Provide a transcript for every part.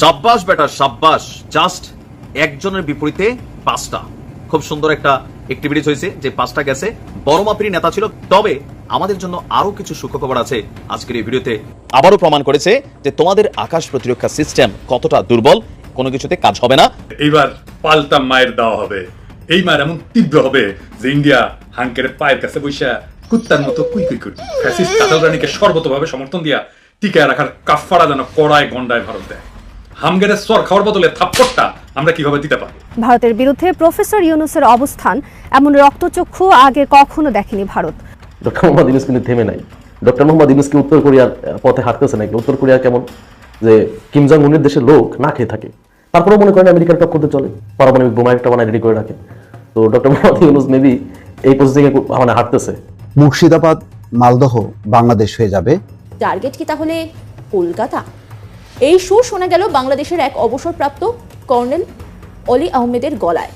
সাব্বাস, বেটা সাব্বাস। জাস্ট একজনের বিপরীতে পাঁচটা। খুব সুন্দর একটা অ্যাক্টিভিটিস হয়েছে যে পাঁচটা গেছে। বড় মাপেরই নেতা ছিল। তবে আমাদের জন্য আরও কিছু সুখবর আছে আজকের এই ভিডিওতে আবারও প্রমাণ করেছে যে তোমাদের আকাশ প্রতিরক্ষা সিস্টেম কতটা দুর্বল, কোনো কিছুতে কাজ হবে না। এইবার পাল্টা মায়ের দেওয়া হবে। এই মায়ের এমন তীব্র হবে যে ইন্ডিয়া হাঙ্কের পায়ের কাছে বৈশা কুত্তার মতো কুই কুই করবে ফ্যাসিস্ট কাতাল রানীকে সর্বতভাবে সমর্থন দিয়া টিকায় রাখার কাফারা যেন কড়ায় গন্ডায় ভারত দেয়। হামগেরের সর খাওয়ার বদলে থাপ্পড়টা আমরা কীভাবে দিতে পারি ভারতের বিরুদ্ধে প্রফেসর ইউনুসের অবস্থান এমন রক্তচক্ষু আগে কখনো দেখেনি ভারত। ডক্টর মোহাম্মদ ইউনুস কিন্তু থেমে নাই। ডক্টর মোহাম্মদ ইউনুস কি উত্তর কোরিয়ার পথে হাঁটতেছে নাকি? উত্তর কোরিয়া কেমন? যে কিম জং উনের দেশের লোক না খেয়ে থাকে। তারপরেও মনে করেন আমেরিকার টপ করতে চলে। পারমাণবিক বোমা একটা বানায় রেডি করে রাখে। তো ডক্টর মোহাম্মদ ইউনুস মেবি এই পজিশনে মানে হাঁটতেছে। মুর্শিদাবাদ মালদহ বাংলাদেশ হয়ে যাবে। টার্গেট কি তাহলে? কলকাতা। এই সুর শোনা গেল বাংলাদেশের এক অবসরপ্রাপ্ত কর্নেল অলি আহমেদের গলায়।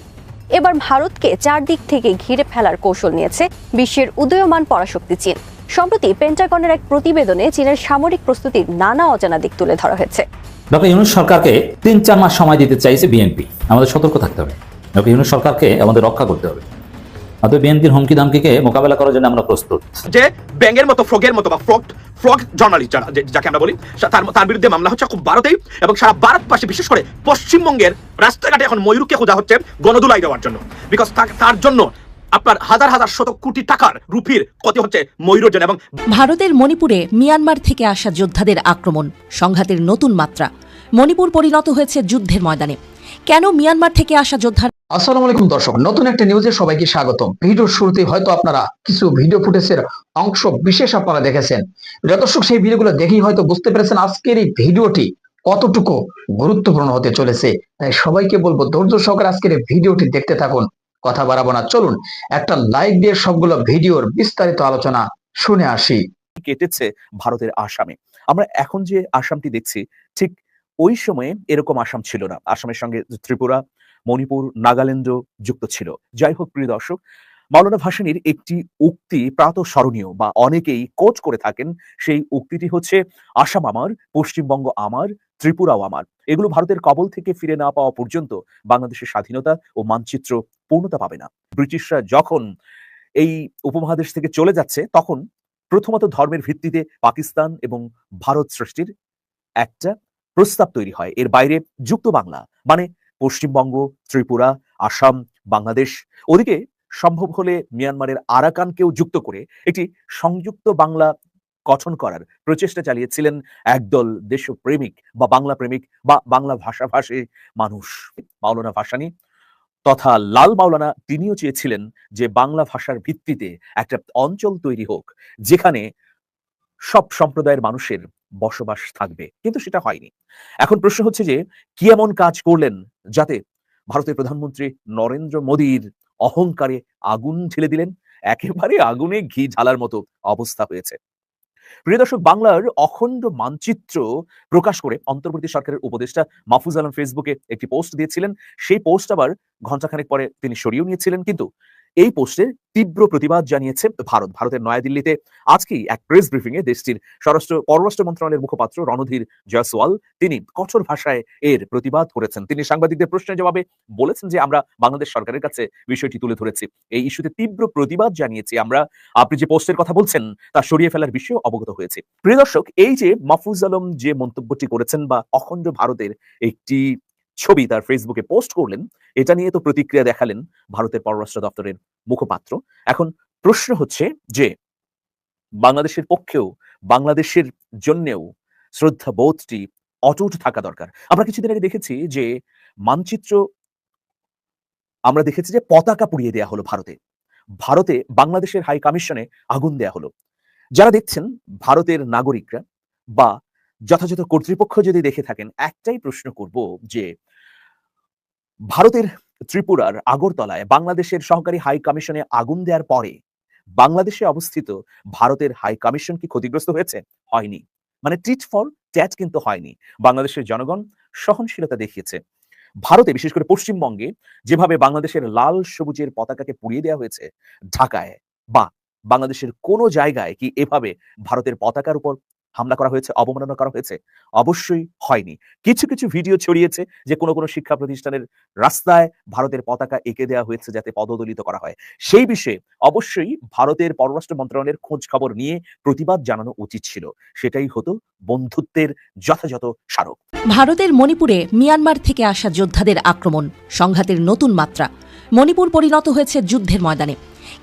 এবার ভারতকে চারদিক থেকে ঘিরে ফেলার কৌশল নিয়েছে বিশ্বের উদয়মান পরাশক্তি চীন। সম্প্রতি পেন্টাগনের এক প্রতিবেদনে চীনের সামরিক প্রস্তুতির নানা অজানা দিক তুলে ধরা হয়েছে। ডক্টর ইউনুস সরকারকে তিন চার মাস সময় দিতে চাইছে বিএনপি। আমাদের সতর্ক থাকতে হবে। ডক্টর ইউনুস সরকারকে আমাদের রক্ষা করতে হবে। অতএব বিএনপির হুমকি দামকিকে মোকাবেলা করার জন্য আমরা প্রস্তুত। যে ব্যাঙের মতো ফ্রগের মতো বা ফ্রগ ফ্রগ জার্নালিস্ট যারা যাকে আমরা বলি তার তার বিরুদ্ধে মামলা হচ্ছে খুব ভারতেই এবং সারা ভারত পাশে বিশেষ করে পশ্চিমবঙ্গের রাস্তাঘাটে এখন ময়ূরকে খোঁজা হচ্ছে গণদুলাই দেওয়ার জন্য। বিকজ তার জন্য আপনার হাজার হাজার শত কোটি টাকার রুপির ক্ষতি হচ্ছে ময়ূরের জন্য এবং ভারতের মণিপুরে মিয়ানমার থেকে আসা যোদ্ধাদের আক্রমণ সংঘাতের নতুন মাত্রা। মণিপুর পরিণত হয়েছে যুদ্ধের ময়দানে। কেন মিয়ানমার থেকে আসা যোদ্ধার? আসসালামু আলাইকুম দর্শক নতুন একটা নিউজে সবাইকে স্বাগতম। ভিডিওর শুরুতে হয়তো আপনারা কিছু ভিডিও ফুটেজের অংশ বিশেষ আপনারা দেখেছেন। দর্শক সেই ভিডিওগুলো দেখেই হয়তো বুঝতে পেরেছেন আজকের এই ভিডিওটি কতটুকু গুরুত্বপূর্ণ হতে চলেছে। তাই সবাইকে বলব ধৈর্য সহকারে আজকের এই ভিডিওটি দেখতে থাকুন। কথা বাড়াবো না চলুন একটা লাইক দিয়ে সবগুলো ভিডিওর বিস্তারিত আলোচনা শুনে আসি। কেটেছে ভারতের আসামে। আমরা এখন যে আসামটি দেখছি ঠিক ওই সময়ে এরকম আসাম ছিল না। আসামের সঙ্গে ত্রিপুরা, মণিপুর নাগাল্যান্ডও যুক্ত ছিল। যাই হোক, প্রিয় দর্শক, মাওলানা ভাসানির একটি উক্তি প্রাত স্মরণীয় বা অনেকেই কোচ করে থাকেন। সেই উক্তিটি হচ্ছে, আসাম আমার, পশ্চিমবঙ্গ আমার, ত্রিপুরাও আমার। এগুলো ভারতের কবল থেকে ফিরে না পাওয়া পর্যন্ত বাংলাদেশের স্বাধীনতা ও মানচিত্র পূর্ণতা পাবে না। ব্রিটিশরা যখন এই উপমহাদেশ থেকে চলে যাচ্ছে, তখন প্রথমত ধর্মের ভিত্তিতে পাকিস্তান এবং ভারত সৃষ্টির একটা প্রস্তাব তৈরি হয়। এর বাইরে যুক্ত বাংলা মানে পশ্চিমবঙ্গ, ত্রিপুরা, আসাম, বাংলাদেশ। ওদিকে সম্ভব হলে মিয়ানমারের আরাকানকেও যুক্ত করে একটি সংযুক্ত বাংলা গঠন করার প্রচেষ্টা চালিয়েছিলেন একদল দেশপ্রেমিক বা বাংলা প্রেমিক বা বাংলা ভাষাভাষী মানুষ, মাওলানা ভাসানী। তথা লাল মাওলানা তিনিও চেয়েছিলেন যে বাংলা ভাষার ভিত্তিতে একটা অঞ্চল তৈরি হোক, যেখানে সব সম্প্রদায়ের মানুষের বসবাস থাকবে। কিন্তু সেটা হয়নি। এখন প্রশ্ন হচ্ছে যে, কি এমন কাজ করলেন যাতে ভারতের প্রধানমন্ত্রী নরেন্দ্র মোদীর অহংকারে আগুন ঢেলে দিলেন? একেবারে আগুনে ঘি ঢালার মতো অবস্থা হয়েছে। প্রিয় দর্শক, বাংলার অখণ্ড মানচিত্র প্রকাশ করে অন্তর্বর্তী সরকারের উপদেষ্টা মাহফুজ আলম ফেসবুকে একটি পোস্ট দিয়েছিলেন। সেই পোস্ট আবার ঘণ্টাখানেক পরে তিনি সরিয়েও নিয়েছিলেন। কিন্তু এই পোস্টের তীব্র প্রতিবাদ জানিয়েছে ভারত। ভারতের নয়াদিল্লিতে আজকেই এক প্রেস ব্রিফিং এ দেশটির স্বরাষ্ট্র, পররাষ্ট্র মন্ত্রণালয়ের মুখপাত্র রণধীর জয়সওয়াল, তিনি কঠোর ভাষায় এর প্রতিবাদ করেছেন। তিনি সাংবাদিকদের প্রশ্নের জবাবে বলেছেন যে, আমরা বাংলাদেশ সরকারের কাছে বিষয়টি তুলে ধরেছি। এই ইস্যুতে তীব্র প্রতিবাদ জানিয়েছি আমরা। আপনি যে পোস্টের কথা বলছেন, তা সরিয়ে ফেলার বিষয়ে অবগত হয়েছে। প্রিয় দর্শক, এই যে মাহফুজ আলম যে মন্তব্যটি করেছেন বা অখণ্ড ভারতের একটি ছবি তার ফেসবুকে পোস্ট করলেন, এটা নিয়ে তো প্রতিক্রিয়া দেখালেন ভারতের পররাষ্ট্র দপ্তরের মুখপাত্র। এখন প্রশ্ন হচ্ছে যে, বাংলাদেশের পক্ষেও বাংলাদেশের জন্যেও শ্রদ্ধা বোধটি অটুট থাকা দরকার। আমরা কিছুদিন আগে দেখেছি যে, মানচিত্র আমরা দেখেছি যে পতাকা পুড়িয়ে দেয়া হলো ভারতে। ভারতে বাংলাদেশের হাই কমিশনে আগুন দেয়া হলো। যারা দেখছেন ভারতের নাগরিকরা বা যথাযথ কর্তৃপক্ষ যদি দেখে থাকেন, একটাই প্রশ্ন করব যে, ভারতের ত্রিপুরার আগরতলায় বাংলাদেশের সহকারী হাই কমিশনে আগুন দেওয়ার পরে বাংলাদেশে অবস্থিত ভারতের হাই কমিশন কি ক্ষতিগ্রস্ত হয়েছে? হয়নি। মানে টিট ফর ট্যাট কিন্তু হয়নি। বাংলাদেশের জনগণ সহনশীলতা দেখিয়েছে। ভারতে, বিশেষ করে পশ্চিমবঙ্গে, যেভাবে বাংলাদেশের লাল সবুজের পতাকাকে পুড়িয়ে দেওয়া হয়েছে, ঢাকায় বা বাংলাদেশের কোনো জায়গায় কি এভাবে ভারতের পতাকার উপর হামলা করা হয়েছে, অবমাননা করা হয়েছে, অবশ্যই হয়নি। কিছু কিছু ভিডিও ছড়িয়েছে যে কোনো কোনো শিক্ষা প্রতিষ্ঠানের রাস্তায় ভারতের পতাকা এঁকে দেওয়া হয়েছে যাতে পদদলিত করা হয়। সেই বিষয়ে অবশ্যই ভারতের পররাষ্ট্র মন্ত্রণালয়ের খোঁজ খবর নিয়ে প্রতিবাদ জানানো উচিত ছিল। সেটাই হতো বন্ধুত্বের যথাযথ স্মারক। ভারতের মণিপুরে মিয়ানমার থেকে আসা যোদ্ধাদের আক্রমণ, সংঘাতের নতুন মাত্রা। মণিপুর পরিণত হয়েছে যুদ্ধের ময়দানে।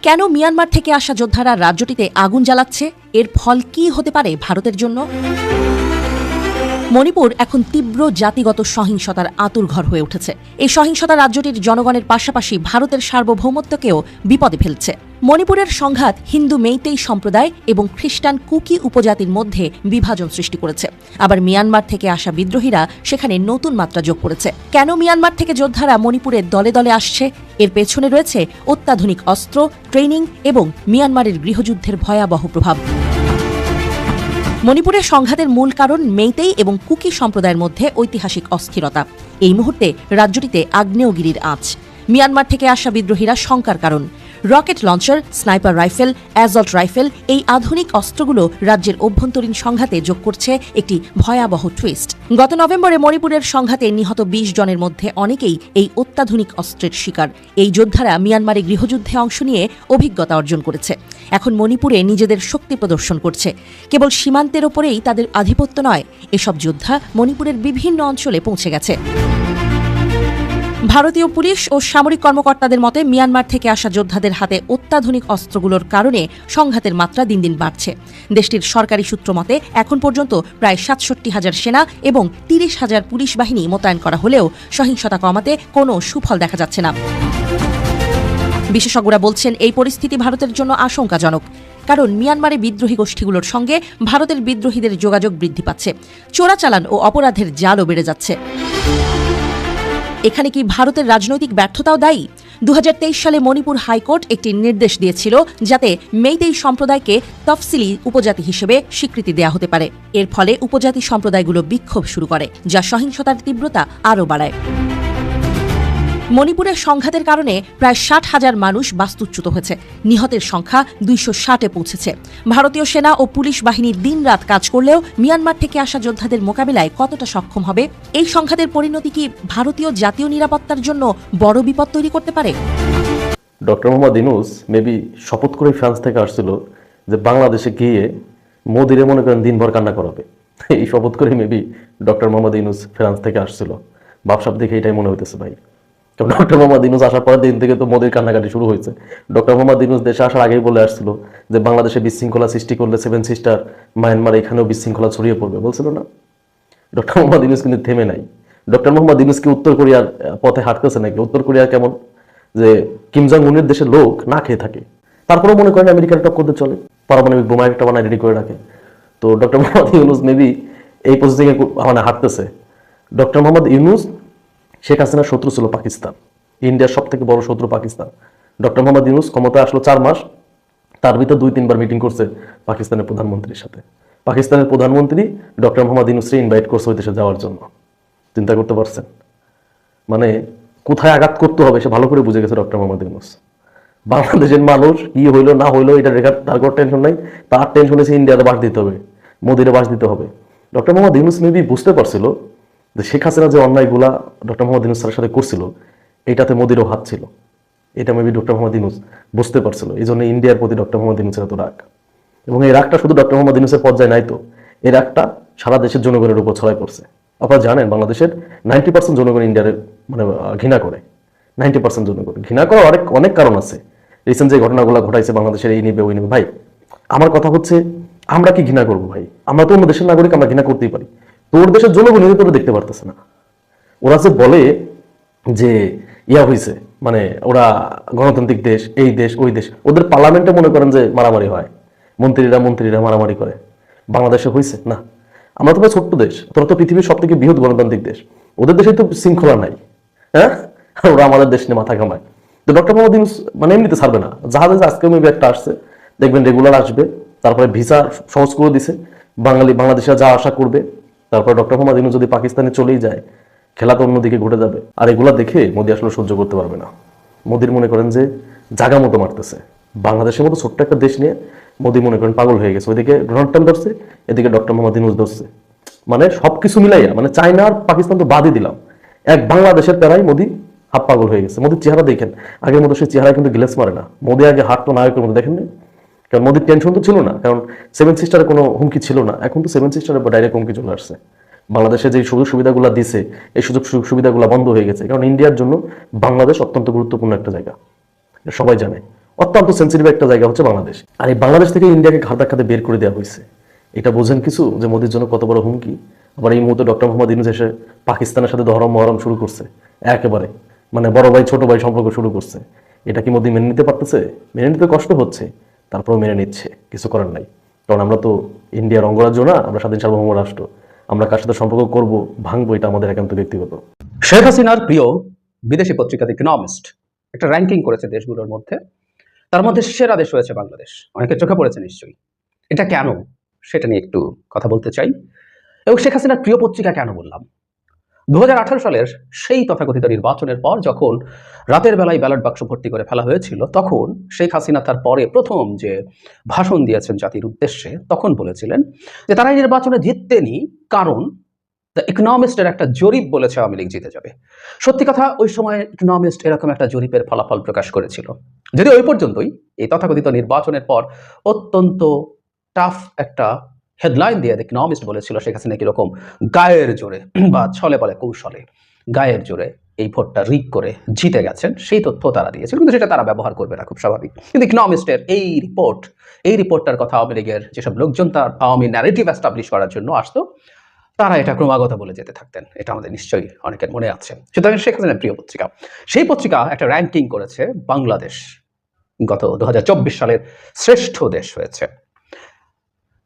কেন মিয়ানমার থেকে আসা যোদ্ধারা রাজ্যটিতে আগুন জ্বালাচ্ছে? এর ফল কি হতে পারে ভারতের জন্য? মণিপুর এখন তীব্র জাতিগত সহিংসতার আতুরঘর হয়ে উঠেছে। এই সহিংসতা রাজ্যটির জনগণের পাশাপাশি ভারতের সার্বভৌমত্বকেও বিপদে ফেলছে। মণিপুরের সংঘাত হিন্দু মেইতেই সম্প্রদায় এবং খ্রিস্টান কুকি উপজাতির মধ্যে বিভাজন সৃষ্টি করেছে। আবার মিয়ানমার থেকে আসা বিদ্রোহীরা সেখানে নতুন মাত্রা যোগ করেছে। কেন মিয়ানমার থেকে যোদ্ধারা মণিপুরে দলে দলে আসছে? এর পেছনে রয়েছে অত্যাধুনিক অস্ত্র, ট্রেনিং এবং মিয়ানমারের গৃহযুদ্ধের ভয়াবহ প্রভাব। মণিপুরের সংঘাতের মূল কারণ মেইতেই এবং কুকি সম্প্রদায়ের মধ্যে ঐতিহাসিক অস্থিরতা। এই মুহূর্তে রাজ্যটিতে আগ্নেয়গিরির আঁচ। মিয়ানমার থেকে আসা বিদ্রোহীরা শঙ্কার কারণ। Rocket launcher, sniper rifle, assault rifle এই আধুনিক অস্ত্রগুলো রাজ্যের অভ্যন্তরীণ সংঘাতে যোগ করছে একটি ভয়াবহ টুইস্ট গত নভেম্বরে মণিপুরের সংঘাতে নিহত বিশ জনের মধ্যে অনেকেই এই অত্যাধুনিক অস্ত্রের শিকার। এই যোদ্ধারা মিয়ানমারে গৃহযুদ্ধে অংশ নিয়ে অভিজ্ঞতা অর্জন করেছে। এখন মণিপুরে নিজেদের শক্তি প্রদর্শন করছে। কেবল সীমান্তের ওপরেই তাদের আধিপত্য নয়, এসব যোদ্ধা মণিপুরের বিভিন্ন অঞ্চলে পৌঁছে গেছে। ভারতীয় পুলিশ ও সামরিক কর্মকর্তাদের মতে মিয়ানমার থেকে আসা যোদ্ধাদের হাতে অত্যাধুনিক অস্ত্রগুলোর কারণে সংঘাতের মাত্রা দিন দিন বাড়ছে। দেশটির সরকারি সূত্র মতে, এখন পর্যন্ত প্রায় সাতষট্টি হাজার সেনা এবং তিরিশ হাজার পুলিশ বাহিনী মোতায়েন করা হলেও সহিংসতা কমাতে কোনো সুফল দেখা যাচ্ছে না। বিশেষজ্ঞরা বলছেন, এই পরিস্থিতি ভারতের জন্য আশঙ্কাজনক, কারণ মিয়ানমারে বিদ্রোহী গোষ্ঠীগুলোর সঙ্গে ভারতের বিদ্রোহীদের যোগাযোগ বৃদ্ধি পাচ্ছে। চোরাচালান ও অপরাধের জালও বেড়ে যাচ্ছে। এখানে কি ভারতের রাজনৈতিক ব্যর্থতাও দায়ী? দু হাজার তেইশ সালে মণিপুর হাইকোর্ট একটি নির্দেশ দিয়েছিল যাতে মেইতেই সম্প্রদায়কে তফসিলি উপজাতি হিসেবে স্বীকৃতি দেয়া হতে পারে। এর ফলে উপজাতি সম্প্রদায়গুলো বিক্ষোভ শুরু করে, যা সহিংসতার তীব্রতা আরও বাড়ায়। মণিপুরের সংঘাতের কারণে প্রায় ষাট হাজার মানুষ বাস্তুচ্যুত হয়েছে। নিহতের সংখ্যা দুইশো ষাটে পৌঁছেছে। ভারতীয় সেনা ও পুলিশ বাহিনী দিনরাত কাজ করলেও মিয়ানমার থেকে আসা যোদ্ধাদের মোকাবিলায় কতটা সক্ষম হবে? এই সংঘাতের পরিণতি কি ভারতীয় জাতীয় নিরাপত্তার জন্য বড় বিপদ তৈরি করতে পারে? ডক্টর মোহাম্মদ ইনুস মেবি শপথ করে ফ্রান্স থেকে আসছিল যে বাংলাদেশে গিয়ে মোদিরে মনে করেন দিনভর কান্না করাবে। এই শপথ করে maybe doctor Mohammad Yunus France থেকে আসছিল। বাপসাপ দেখে এটাই মনে হইতেছে ভাই। ডক্টর মোহাম্মদ ইনুস আসার পরের দিন থেকে তো মোদির কান্নাকাটি শুরু হয়েছে। ডক্টর মোহাম্মদ ইনুস দেশে আসার আগেই বলে আসছিল যে বাংলাদেশে বিশৃঙ্খলা সৃষ্টি করলে সেভেন সিস্টার মায়ানমার এখানেও বিশৃঙ্খলা ছড়িয়ে পড়বে। বলছিল না। ডক্টর মোহাম্মদ ইনুস কিন্তু থেমে নাই। ডক্টর মোহাম্মদ ইনুস কি উত্তর কোরিয়ার পথে হাঁটতেছে নাকি? উত্তর কোরিয়া কেমন? যে কিম জং উনের দেশের লোক না খেয়ে থাকে। তারপরেও মনে করেন আমেরিকার টপ করতে চলে। পারমাণবিক বোমা একটা বানায় রেডি করে রাখে। তো ডক্টর মোহাম্মদ ইউনুস মেবি এই পজিশনে মানে হাঁটতেছে। ডক্টর মোহাম্মদ ইউনুস শেখ হাসিনার শত্রু ছিল পাকিস্তান। ইন্ডিয়ার সব থেকে বড় শত্রু পাকিস্তান। ডক্টর মোহাম্মদ ইউনুস ক্ষমতায় আসলো চার মাস। তার ভিতর দুই তিনবার মিটিং করছে পাকিস্তানের প্রধানমন্ত্রীর সাথে। পাকিস্তানের প্রধানমন্ত্রী ডক্টর মোহাম্মদ ইউনুসরে ইনভাইট করছে ওই দেশে যাওয়ার জন্য। চিন্তা করতে পারছেন? মানে কোথায় আঘাত করতে হবে সে ভালো করে বুঝে গেছে ডক্টর মোহাম্মদ ইউনুস। বাংলাদেশের মানুষ কি হইল, না হইল, এটা রেখার, তার কোনো টেনশন নাই। তার টেনশন হচ্ছে ইন্ডিয়াতে বাস দিতে হবে, মোদিরে বাস দিতে হবে। ডক্টর মোহাম্মদ ইউনুস মেবি বুঝতে পারছিল যে শেখ হাসিনা যে অন্যায়গুলা ডক্টর মোহাম্মদ ইউনুস সাথে করছিল, এটাতে মোদিরও হাত ছিল। এটা মেবি ডক্টর মোহাম্মদ ইউনুস বুঝতে পারছিল। এই জন্য ইন্ডিয়ার প্রতি ডক্টর মোহাম্মদ ইউনুসের এত রাগ। এবং এই রাগটা শুধু ডক্টর মোহাম্মদ ইউনুসের পর্যায়ে নাই তো, এই রাগটা সারা দেশের জনগণের উপর ছড়াই পড়ছে। আপনারা জানেন, বাংলাদেশের নাইনটি পার্সেন্ট জনগণ ইন্ডিয়ার মানে ঘৃণা করে। নাইনটি পার্সেন্ট জনগণ। ঘৃণা করার অনেক অনেক কারণ আছে। রিসেন্ট যে ঘটনাগুলো ঘটাইছে বাংলাদেশের, এই নিবে, ওই নিবে। ভাই, আমার কথা হচ্ছে, আমরা কি ঘৃণা করব ভাই? আমরা তো অন্য দেশের নাগরিক, আমরা ঘৃণা করতেই পারি। তোর দেশের জনগণ তোর দেখতে পারতেছে না। ওরা যে বলে যে ইয়া হয়েছে মানে ওরা গণতান্ত্রিক দেশ, এই দেশ, ওই দেশ, ওদের পার্লামেন্টে মনে করেন যে মারামারি হয়। মন্ত্রীরা মন্ত্রীরা মারামারি করে। বাংলাদেশে হয়েছে না। আমরা তো ভাই ছোট্ট দেশ, তোরা তো পৃথিবীর সব থেকে বৃহৎ গণতান্ত্রিক দেশ। ওদের দেশে তো শৃঙ্খলা নাই। হ্যাঁ? ওরা আমাদের দেশ নিয়ে মাথা ঘামায়। তো ডক্টর মোহাম্মদ ইউনুস মানে এমনিতে ছাড়বে না। জাহাজে আজকে মেবি একটা আসছে, দেখবেন রেগুলার আসবে। তারপরে ভিসা সহজ করে দিছে। বাঙালি বাংলাদেশে যা আশা করবে। তারপরে ডক্টর মোহাম্মদ ইউনুস যদি পাকিস্তানে চলেই যায়, খেলা তো অন্যদিকে ঘটে যাবে। আর এগুলা দেখে মোদি আসলে সহ্য করতে পারবে না। মোদির মনে করেন যে জাগা মতো মারতেছে। বাংলাদেশের মতো ছোট্ট একটা দেশ নিয়ে মোদি মনে করেন পাগল হয়ে গেছে। ওইদিকে ডোনাল্ড ট্রাম্প ধরছে, এদিকে ডক্টর মোহাম্মদ ইউনুস ধরছে। মানে সবকিছু মিলাইয়া মানে চায়না আর পাকিস্তান তো বাদই দিলাম। এক বাংলাদেশের প্যারাই মোদি হাফ পাগল হয়ে গেছে। মোদির চেহারা দেখেন, আগের মতো সে চেহারা কিন্তু গ্লেস মারে না। মোদি আগে হাঁটতো নায়কের মতো দেখেন নি? কারণ মোদির টেনশন তো ছিল না, কারণ সেভেন সিস্টারের কোনো হুমকি ছিল না। এখন তো সেভেন সিস্টারের ডাইরেক্ট হুমকি চলে আসছে। বাংলাদেশে যে সুযোগ সুবিধাগুলো দিছে, এই সুযোগ সুবিধাগুলো বন্ধ হয়ে গেছে। কারণ ইন্ডিয়ার জন্য বাংলাদেশ অত্যন্ত গুরুত্বপূর্ণ একটা জায়গা। সবাই জানে। অত্যন্ত সেন্সিটিভ একটা জায়গা হচ্ছে বাংলাদেশ। আর এই বাংলাদেশ থেকে ইন্ডিয়াকে ঘাট ধাক্কাতে বের করে দেওয়া হয়েছে। এটা বোঝেন কিছু যে মোদির জন্য কত বড় হুমকি। আবার এই মুহূর্তে ডক্টর মোহাম্মদ ইউনুস এসে পাকিস্তানের সাথে ধরম মহরম শুরু করছে। একেবারে। মানে বড় ভাই, ছোট ভাই সম্পর্ক শুরু করছে। এটা কি মোদি মেনে নিতে পারতেছে? মেনে নিতে কষ্ট হচ্ছে। তারপরেও মেনে নিচ্ছে, কিছু করার নাই। কারণ আমরা তো ইন্ডিয়ার অঙ্গরাজ্য না, আমরা স্বাধীন সার্বভৌম রাষ্ট্র। আমরা কার সাথে সম্পর্ক করব, ভাঙবো, এটা আমাদের একান্ত ব্যক্তিগত। শেখ হাসিনার প্রিয় বিদেশি পত্রিকা দ্য ইকোনমিস্ট একটা র্যাঙ্কিং করেছে দেশগুলোর মধ্যে। তার মধ্যে সেরা দেশ হয়েছে বাংলাদেশ। অনেকে চোখে পড়েছে নিশ্চয়ই। এটা কেন? সেটা নিয়ে একটু কথা বলতে চাই। এবং শেখ হাসিনার প্রিয় পত্রিকা কেন বললাম? দু হাজার আঠারো সালের সেই তথাকথিত নির্বাচনের পর যখন রাতের বেলায় ব্যালট বাক্স ভর্তি করে ফেলা হয়েছিল, তখন শেখ হাসিনা তার পরে প্রথম যে ভাষণ দিয়েছেন জাতির উদ্দেশ্যে, তখন বলেছিলেন যে তারা এই নির্বাচনে জিততেনি কারণ দ্য ইকোনমিস্টের একটা জরিপ বলেছে আওয়ামী লীগ জিতে যাবে। সত্যি কথা, ওই সময় ইকোনমিস্ট এরকম একটা জরিপের ফলাফল প্রকাশ করেছিল। যদি ওই পর্যন্তই, এই তথাকথিত নির্বাচনের পর অত্যন্ত টাফ একটা হেডলাইন দিয়ে দ্য ইকোনমিস্ট বলেছিল শেখ হাসিনা গায়ের জোরে বা ছলে বলে কৌশলে। গায়ের জোরে এই ভোটটা রিক করে জিতে গেছেন, সেই তথ্য তারা দিয়েছিল কিন্তু সেটা তারা ব্যবহার করবে না, খুব স্বাভাবিক। কিন্তু ইকোনমিস্টের এই রিপোর্ট এই রিপোর্টটার কথা আওয়ামী লীগের যেসব লোকজন তার আওয়ামী ন্যারেটিভ এস্টাবলিশ করার জন্য আসতো, তারা এটা ক্রমাগত বলে যেতে থাকতেন। এটা আমাদের নিশ্চয়ই অনেকের মনে আছে। সুতরাং শেখ হাসিনার প্রিয় পত্রিকা। সেই পত্রিকা একটা র্যাঙ্কিং করেছে বাংলাদেশ। গত দু হাজার চব্বিশ সালের শ্রেষ্ঠ দেশ হয়েছে।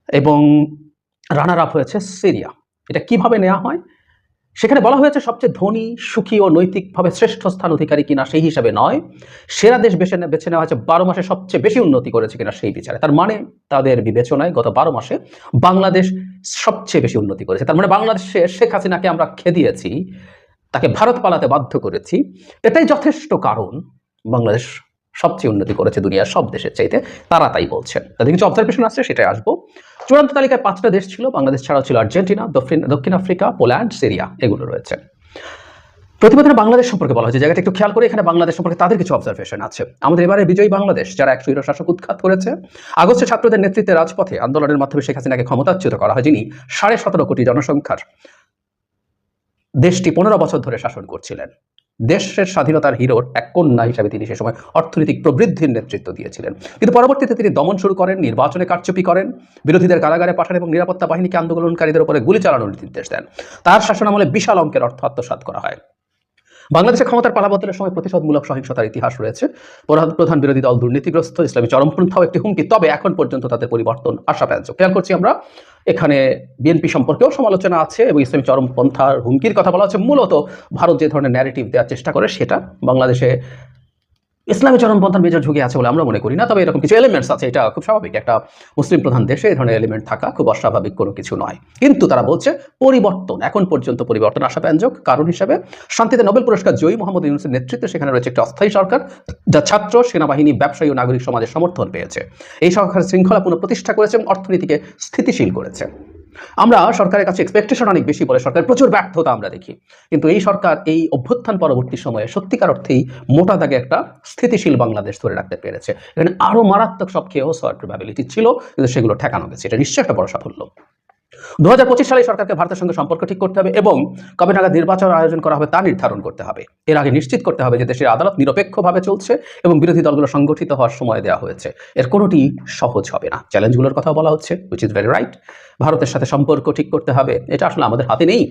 এবং রানার আপ হয়েছে সিরিয়া। এটা কীভাবে নেওয়া হয়? সেখানে বলা হয়েছে সবচেয়ে ধনী, সুখী ও নৈতিকভাবে শ্রেষ্ঠ স্থান অধিকারী কিনা সেই হিসাবে নয়। সেরা দেশ বেছে বেছে নেওয়া হয়েছে বারো মাসে সবচেয়ে বেশি উন্নতি করেছে কিনা সেই বিচারে। তার মানে তাদের বিবেচনায় গত বারো মাসে বাংলাদেশ সবচেয়ে বেশি উন্নতি করেছে। তার মানে বাংলাদেশে শেখ হাসিনাকে আমরা খেদিয়েছি, তাকে ভারত পালাতে বাধ্য করেছি। এটাই যথেষ্ট কারণ বাংলাদেশ সবচেয়ে উন্নতি করেছে দুনিয়ার সব দেশের চাইতে, তারা তাই বলছেন। তাদের কিছু অবজারভেশন আসছে, সেটাই আসব। চূড়ান্ত তালিকায় পাঁচটা দেশ ছিল, বাংলাদেশ ছাড়াও ছিল আর্জেন্টিনা, দক্ষিণ আফ্রিকা, পোল্যান্ড, সিরিয়া, এগুলো রয়েছে। প্রতিবেদনে বাংলাদেশ সম্পর্কে বলা হয়েছে, জায়গাটা একটু খেয়াল করে এখানে বাংলাদেশ সম্পর্কে তাদের কিছু অবজারভেশন আছে। আমাদের এবারে বিজয়ী বাংলাদেশ, যারা এক স্বৈর শাসক উৎখাত করেছে, আগস্টে ছাত্রদের নেতৃত্বে রাজপথে আন্দোলনের মাধ্যমে শেখ হাসিনাকে ক্ষমতাচ্যুত করা হয়, যিনি সাড়ে সতেরো কোটি জনসংখ্যার দেশটি পনেরো বছর ধরে শাসন করছিলেন। দেশের স্বাধীনতার হিরোর এক কন্যা হিসাবে তিনি সে সময় অর্থনৈতিক প্রবৃদ্ধির নেতৃত্ব দিয়েছিলেন। কিন্তু পরবর্তীতে তিনি দমন শুরু করেন, নির্বাচনে কারচুপি করেন, বিরোধীদের কারাগারে পাঠান এবং নিরাপত্তা বাহিনীকে আন্দোলনকারীদের উপরে গুলি চালানোর নির্দেশ দেন। তার শাসনামলে বিশাল অঙ্কের অর্থ আত্মসাত করা হয়। বাংলাদেশে ক্ষমতার পালাবদলের সময় প্রতিশোধমূলক সহিংসতার ইতিহাস রয়েছে। প্রধান বিরোধী দল দুর্নীতিগ্রস্ত, ইসলামী চরমপন্থাও একটি হুমকি। তবে এখন পর্যন্ত তাদের পরিবর্তন আশাব্যঞ্জক খেয়াল করছি আমরা, এখানে বিএনপি সম্পর্কেও সমালোচনা আছে এবং ইসলামী চরমপন্থার হুমকির কথা বলা হচ্ছে। মূলত ভারত যে ধরনের ন্যারেটিভ দেওয়ার চেষ্টা করে সেটা বাংলাদেশে ইসলামী চরমপন্থার মেজর ঝুঁকি আছে বলে আমরা মনে করি না, তবে এরকম কিছু এলিমেন্টস আছে, এটা খুব স্বাভাবিক। একটা মুসলিম প্রধান দেশে এই ধরনের এলিমেন্ট থাকা খুব অস্বাভাবিক কোনো কিছু নয়। কিন্তু তারা বলছে, পরিবর্তন, এখন পর্যন্ত পরিবর্তন আশাব্যঞ্জক কারণ হিসেবে শান্তিতে নোবেল পুরস্কার জয়ী মোহাম্মদ ইউনুসের নেতৃত্বে সেখানে রয়েছে একটি অস্থায়ী সরকার, যা ছাত্র, সেনাবাহিনী, ব্যবসায়ী ও নাগরিক সমাজের সমর্থন পেয়েছে। এই সরকার শৃঙ্খলা পুনঃপ্রতিষ্ঠা করেছে এবং অর্থনীতিকে স্থিতিশীল করেছে। আমরা সরকারের কাছে এক্সপেকটেশন অনেক বেশি বলে সরকার প্রচুর ব্যর্থতা আমরা দেখি। কিন্তু এই সরকার এই অভ্যুত্থান পরবর্তী সময়ে সত্যিকার অর্থেই মোটা দাগে একটা স্থিতিশীল বাংলাদেশ ধরে রাখতে পেরেছে। এখানে আরও মারাত্মক সব খেয়েও হওয়ার প্রবাবিলিটি ছিল, কিন্তু সেগুলো ঠেকানো গেছে। এটা নিশ্চয়ই একটা বড় সাফল্য। দু হাজার পঁচিশ সালে সরকারকে ভারতের সঙ্গে সম্পর্ক ঠিক করতে হবে এবং কবে নাগাদ নির্বাচন আয়োজন করা হবে তা নির্ধারণ করতে হবে। এর আগে নিশ্চিত করতে হবে যে দেশের আদালত নিরপেক্ষভাবে চলছে এবং বিরোধী দলগুলো সংগঠিত হওয়ার সময় দেওয়া হয়েছে। এর কোনোটি সহজ হবে না। চ্যালেঞ্জগুলোর কথা বলা হচ্ছে উইচ ইজ ভেরি রাইট ভারতের সাথে সম্পর্ক ঠিক করতে হবে, এটা আসলে আমাদের হাতে নেই।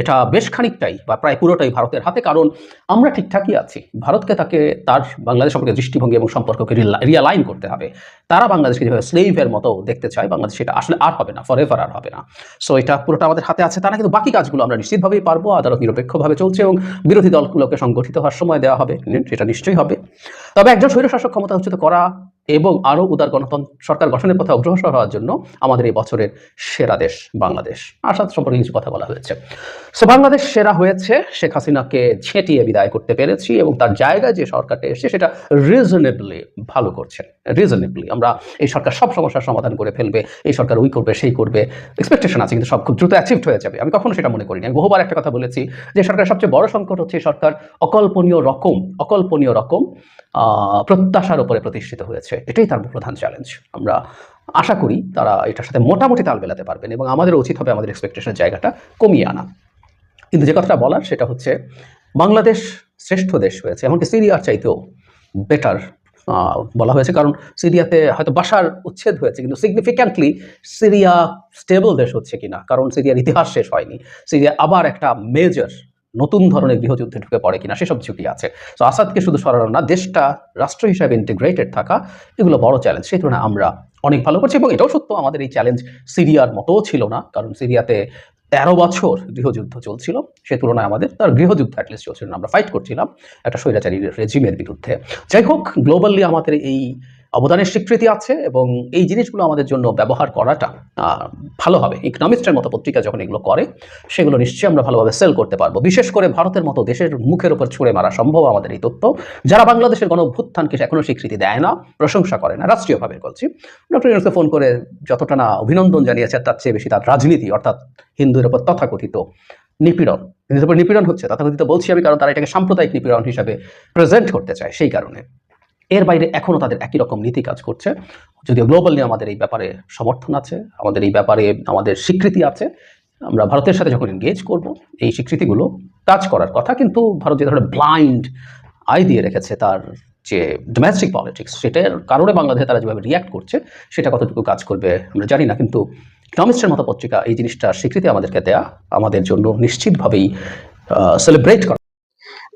এটা বেশ খানিকটাই বা প্রায় পুরোটাই ভারতের হাতে, কারণ আমরা ঠিকঠাকই আছি। ভারতকে তাকে, তার বাংলাদেশ সম্পর্কে দৃষ্টিভঙ্গি এবং সম্পর্ককে রিয়ালাইন করতে হবে। তারা বাংলাদেশকে যেভাবে স্লেভের মতো দেখতে চায়, বাংলাদেশ সেটা আসলে আর হবে না ফর এভার আর হবে না। সো এটা পুরোটা আমাদের হাতে আছে, তা না, কিন্তু বাকি কাজগুলো আমরা নিশ্চিতভাবেই পারব। আদালত নিরপেক্ষভাবে চলছে এবং বিরোধী দলগুলোকে সংগঠিত হওয়ার সময় দেওয়া হবে। সেটা নিশ্চয়ই হবে। তবে একজন স্বৈরশাসক ক্ষমতাচ্যুত করা এবং আরও উদার গণতন্ত্র, সরকার গঠনের পথে অগ্রসর হওয়ার জন্য আমাদের এই বছরের সেরা দেশ বাংলাদেশ। আসাদ সম্পর্কে কিছু কথা বলা হয়েছে। সো বাংলাদেশ সেরা হয়েছে, শেখ হাসিনাকে ছেটিয়ে বিদায় করতে পেরেছি এবং তার জায়গায় যে সরকারটা এসেছে সেটা রিজনেবলি ভালো করছে। রিজনেবলি আমরা এই সরকার সব সমস্যার সমাধান করে ফেলবে, এই সরকার ওই করবে, সেই করবে এক্সপেকটেশন আছে কিন্তু সব খুব দ্রুত অ্যাচিভড হয়ে যাবে। আমি কখনো সেটা মনে করিনি। আমি বহুবার একটা কথা বলেছি যে সরকারের সবচেয়ে বড় সংকট হচ্ছে সরকার অকল্পনীয় রকম অকল্পনীয় রকম প্রত্যাশার উপরে প্রতিষ্ঠিত হয়েছে। এটাই তার প্রধান চ্যালেঞ্জ আমরা আশা করি তারা এটার সাথে মোটামুটি তাল মেলাতে পারবেন এবং আমাদের উচিত হবে আমাদের এক্সপেকটেশনের জায়গাটা কমিয়ে আনা। কিন্তু যে কথাটা বলার সেটা হচ্ছে, বাংলাদেশ শ্রেষ্ঠ দেশ হয়েছে, এমনকি সিরিয়ার চাইতেও বেটার বলা হয়েছে। কারণ সিরিয়াতে হয়তো বাসার উচ্ছেদ হয়েছে, কিন্তু সিগনিফিক্যান্টলি সিরিয়া স্টেবল দেশ হচ্ছে কিনা? কারণ সিরিয়ার ইতিহাস শেষ হয়নি। সিরিয়া আবার একটা মেজর নতুন ধরনের গৃহযুদ্ধে ঢুকে পড়ে কিনা সেসব ঝুঁকি আছে। তো আসাদকে শুধু সরানো না দেশটা রাষ্ট্র হিসাবে ইন্টিগ্রেটেড থাকা এগুলো বড় চ্যালেঞ্জ সেই তুলনায় আমরা অনেক ভালো করছি এবং এটাও সত্য আমাদের এই চ্যালেঞ্জ সিরিয়ার মতোও ছিল না কারণ সিরিয়াতে তেরো বছর গৃহযুদ্ধ চলছিল। সে তুলনায় আমাদের তার গৃহযুদ্ধ অ্যাটলিস্ট চলছিল না। আমরা ফাইট করছিলাম একটা স্বৈরাচারী রেজিমের বিরুদ্ধে। যাই হোক গ্লোবালি আমাদের এই অবদানের স্বীকৃতি আছে এবং এই জিনিসগুলো আমাদের জন্য ব্যবহার করাটা ভালো হবে। ইকনমিস্টের মতো পত্রিকা যখন এগুলো করে, সেগুলো নিশ্চয়ই আমরা ভালোভাবে সেল করতে পারব। বিশেষ করে ভারতের মতো দেশের মুখের উপর ছুঁড়ে মারা সম্ভব আমাদের এই তথ্য। যারা বাংলাদেশের গণ অভ্যুত্থানকে এখনও স্বীকৃতি দেয় না, প্রশংসা করে না, রাষ্ট্রীয়ভাবে বলছি। ডক্টর ইউনুসকে ফোন করে যতটা না অভিনন্দন জানিয়েছে, তার চেয়ে বেশি তার রাজনীতি, অর্থাৎ হিন্দুদের উপর তথাকথিত নিপীড়ন। হিন্দুদের উপর নিপীড়ন হচ্ছে, তথাকথিত বলছি আমি কারণ তারা এটাকে সাম্প্রদায়িক নিপীড়ন হিসাবে প্রেজেন্ট করতে চায় সেই কারণে। এর বাইরে এখনও তাদের একই রকম নীতি কাজ করছে। যদিও গ্লোবালি আমাদের এই ব্যাপারে সমর্থন আছে, আমাদের এই ব্যাপারে আমাদের স্বীকৃতি আছে, আমরা ভারতের সাথে যখন এনগেজ করব, এই স্বীকৃতিগুলো কাজ করার কথা, কিন্তু ভারত যে ধরনের ব্লাইন্ড আই দিয়ে রেখেছে তার যে ডোমেস্টিক পলিটিক্স সেটার কারণে বাংলাদেশে তারা যেভাবে রিয়াক্ট করছে, সেটা কতটুকু কাজ করবে আমরা জানি না, কিন্তু ইকনমিস্টের মতো পত্রিকা এই জিনিসটা স্বীকৃতি আমাদেরকে দেয়া আমাদের জন্য নিশ্চিতভাবেই সেলিব্রেট করা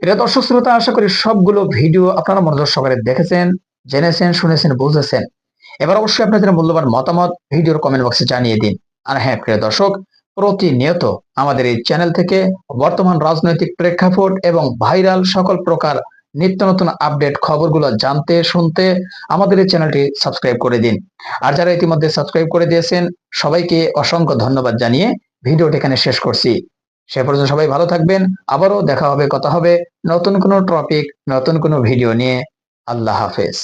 প্রিয় দর্শক শ্রোতা আশা করি সবগুলো ভিডিও আপনারা মনোযোগ সহকারে দেখেছেন, জেনেছেন, শুনেছেন, বুঝেছেন। এবার অবশ্যই আপনাদের মূল্যবান মতামত ভিডিওর কমেন্ট বক্সে জানিয়ে দিন। আর হ্যাঁ প্রিয় দর্শক, প্রতিনিয়ত আমাদের এই চ্যানেল থেকে বর্তমান রাজনৈতিক প্রেক্ষাপট এবং ভাইরাল সকল প্রকার নিত্য নতুন আপডেট খবরগুলো জানতে, শুনতে আমাদের এই চ্যানেলটি সাবস্ক্রাইব করে দিন। আর যারা ইতিমধ্যে সাবস্ক্রাইব করে দিয়েছেন, সবাইকে অসংখ্য ধন্যবাদ জানিয়ে ভিডিওটি এখানে শেষ করছি। সে পর্যন্ত সবাই ভালো থাকবেন। আবারও দেখা হবে, কথা হবে নতুন কোনো টপিক নতুন কোনো ভিডিও নিয়ে। আল্লাহ হাফেজ।